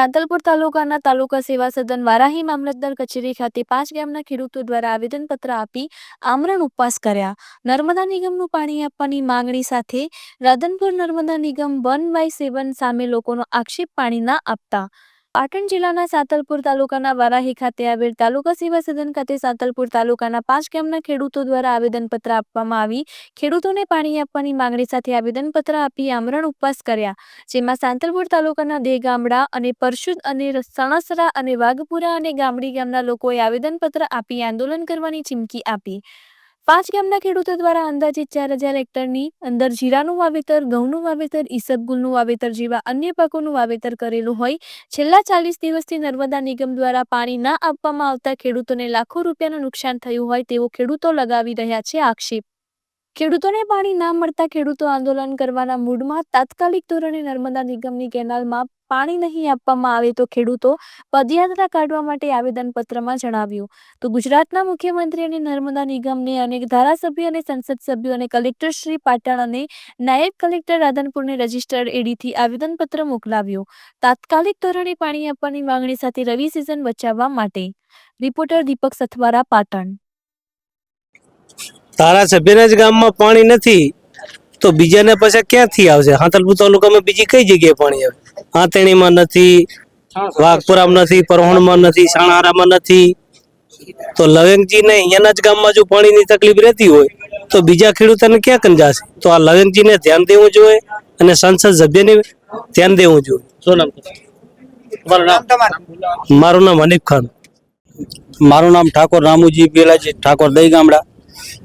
સાંતલપુર તાલુકાના તાલુકા સેવા સદન વારાહી મામલતદાર કચેરી ખાતે પાંચ ગામના ખેડૂતો દ્વારા આવેદનપત્ર આપી આમરણ ઉપવાસ કર્યા. નર્મદા નિગમનું પાણી આપવાની માંગણી સાથે રાધનપુર નર્મદા નિગમ વન બાય સેવન સામે લોકોનો આક્ષેપ પાણી ના આપતા પાટણ જિલ્લાના સાતલપુર તાલુકાના વારાહી ખાતે આવેલ તાલુકા સેવા સદન ખાતે સાતલપુર તાલુકાના પાંચ ગામના ખેડૂતો દ્વારા આવેદનપત્ર આપવામાં આવી. ખેડૂતોને પાણી આપવાની માંગણી સાથે આવેદનપત્ર આપી આમરણ ઉપવાસ કર્યા. જેમાં સાંતલપુર તાલુકાના દેહ ગામડા અને પરશુદ અને સણસરા અને વાઘપુરા અને ગામડી ગામના લોકોએ આવેદનપત્ર આપી આંદોલન કરવાની ચીમકી આપી. પાંચ ગામના ખેડૂતો દ્વારા અંદાજિત ચાર હજાર હેક્ટરની અંદર જીરાનું વાવેતર, ઘઉંનું વાવેતર, ઈસબગુલનું વાવેતર જેવા અન્ય પાકોનું વાવેતર કરેલું હોય. છેલ્લા ચાલીસ દિવસથી નર્મદા નિગમ દ્વારા પાણી ના આપવામાં આવતા ખેડૂતોને લાખો રૂપિયાનું નુકસાન થયું હોય તેવો ખેડૂતો લગાવી રહ્યા છે આક્ષેપ. ખેડૂતોને પાણી ના મળતા ખેડૂતો આંદોલન કરવાના મૂડમાં તાત્કાલિક ધોરણે નર્મદા નિગમની કેનાલમાં પાણી નહીં આપવામાં આવે તો ખેડૂતો પદયાત્રા કાઢવા માટે આવેદનપત્રમાં જણાવ્યું. તો ગુજરાતના મુખ્યમંત્રી અને નર્મદા નિગમને અનેક ધારાસભ્ય અને સંસદ સભ્યો અને કલેક્ટર શ્રી પાટણ અને નાયબ કલેક્ટર રાધનપુરને રજિસ્ટર એડીથી આવેદનપત્ર મોકલાવ્યું. તાત્કાલિક ધોરણે પાણી આપવાની માંગણી સાથે રવિ સિઝન બચાવવા માટે. રિપોર્ટર દીપક સથવારા, પાટણ. ધારાસભ્યના જ ગામમાં પાણી નથી તો બીજાને પછી ક્યાંથી આવશે? હાંતલપુર તાલુકામાં બીજી કઈ જગ્યાએ પાણી આવે? હાંતણીમાં નથી વાઘપુરામાં નથી પરહોણમાં નથી સાણારામાં નથી. તો લવેંગજીને અહીંયાના જ ગામમાં જો પાણીની તકલીફ રહેતી હોય તો બીજા ખેડૂતોને ક્યાં કંજાશે? તો આ લવેંગજીને ધ્યાન દેવું જોઈએ અને સંસદ સભ્યને ધ્યાન દેવું જોઈએ. શું નામ? મારું નામ હનીફ ખાન. મારું નામ ઠાકોર રામુજી પેલાજી ઠાકોર દઈ ગામડા.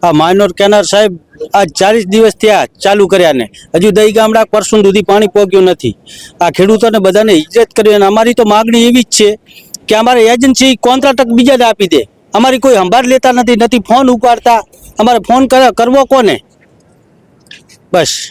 આ માઇનોર કેનાર સાહેબ આ ચાલીસ દિવસ થયા ચાલુ કર્યા ને. હજુ દઈ ગામડા પરસું સુધી પાણી પહોંચ્યું નથી. આ ખેડૂતોને બધાને ઇજ્જત કરી અને અમારી તો માગણી એવી જ છે કે અમારે એજન્સી કોન્ટ્રાક્ટ બીજાને આપી દે. અમારી કોઈ સંભાળ લેતા નથી નથી ફોન ઉપાડતા. અમારે ફોન કર- કરવો કોને? બસ.